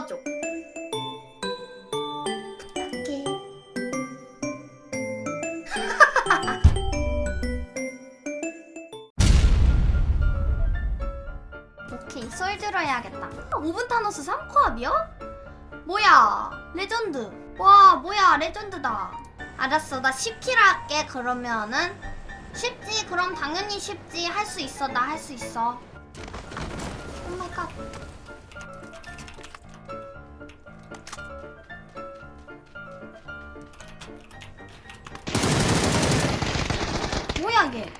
넣어줘. 부탁해. 오케이, 썰 들어야겠다. 5분 타노스 3코압이요? 뭐야, 레전드. 와, 뭐야, 레전드다. 알았어, 나 10킬 할게, 그러면은. 쉽지? 그럼 당연히 쉽지. 할 수 있어, 나 할 수 있어. 오 마이 갓. 뭐야 얘?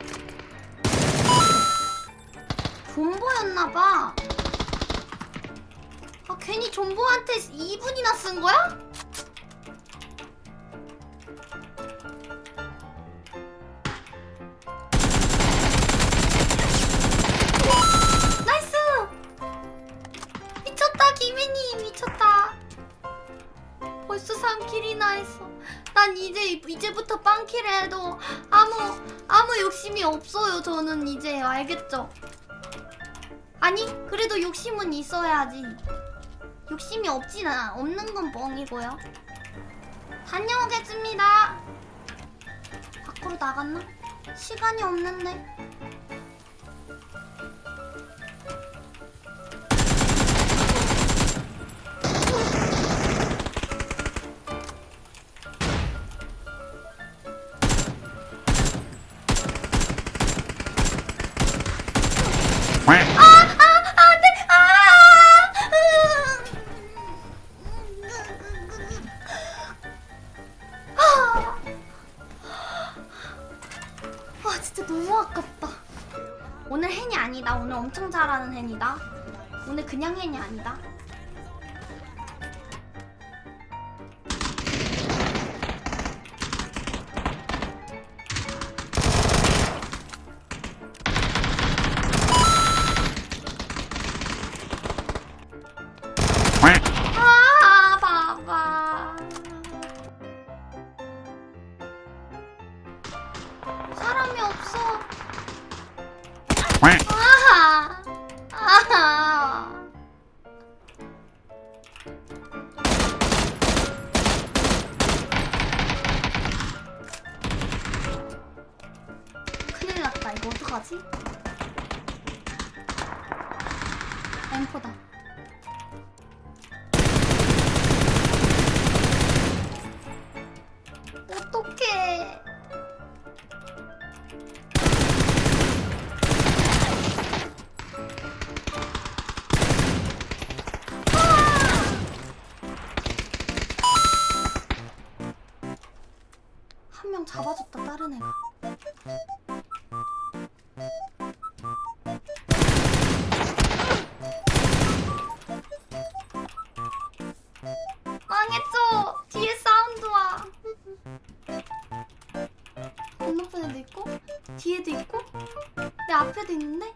존버였나봐. 아 괜히 존버한테 2분이나 쓴 거야? 나이스! 미쳤다 김혜니 미쳤다. 벌써 3킬이나 했어. 난 이제 이제부터 빵킬 해도 아무 욕심이 없어요. 저는 이제 알겠죠? 아니 그래도 욕심은 있어야지. 욕심이 없진 않아. 없는 건 뻥이고요. 다녀오겠습니다. 밖으로 나갔나? 시간이 없는데. 오늘 헨이 아니다. 오늘 엄청 잘하는 헨이다. 오늘 그냥 헨이 아니다. 아. 사람이 없어. 아하. 아하. 큰일 났다. 이거 어떡하지? 엠포다. 앞에도 있는데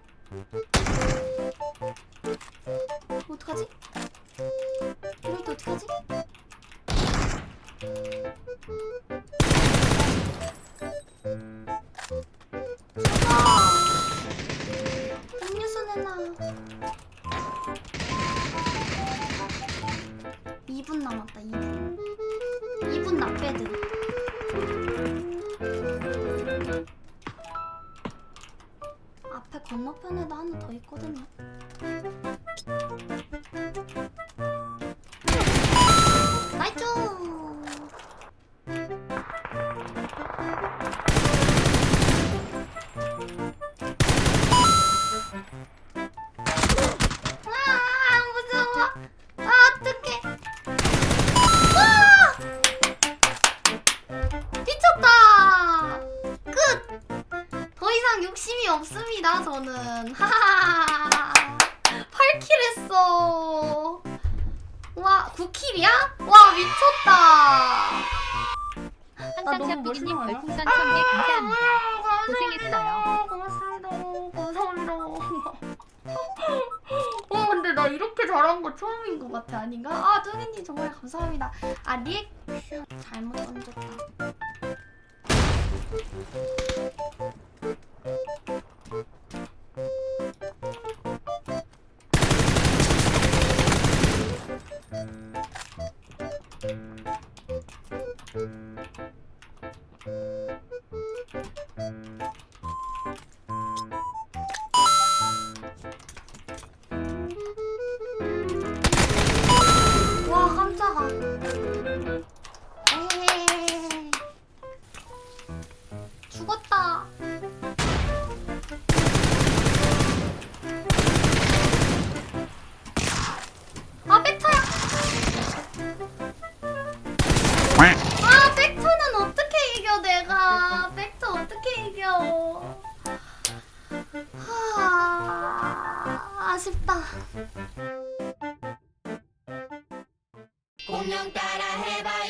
어떡하지? 이럴 때 어떡하지? 아, 음료수 내놔. 2분 남았다, 2분. 2분 나빼드. 건너편에도 하나 더 있거든요. 없습니다 저는 하하하 8킬 했어 와 9킬이야? 와 미쳤다 항상 너무. 별풍선 1000개 감사합니다. 아, 고생했어요. 고맙습니다. 감사합니다. 어, 근데 나 이렇게 잘한 거 처음인 것 같아, 아닌가? 아, 뚜기님 정말 감사합니다. 아, 리액션 잘못 던졌다. Thank you. 공룡 따라 해봐.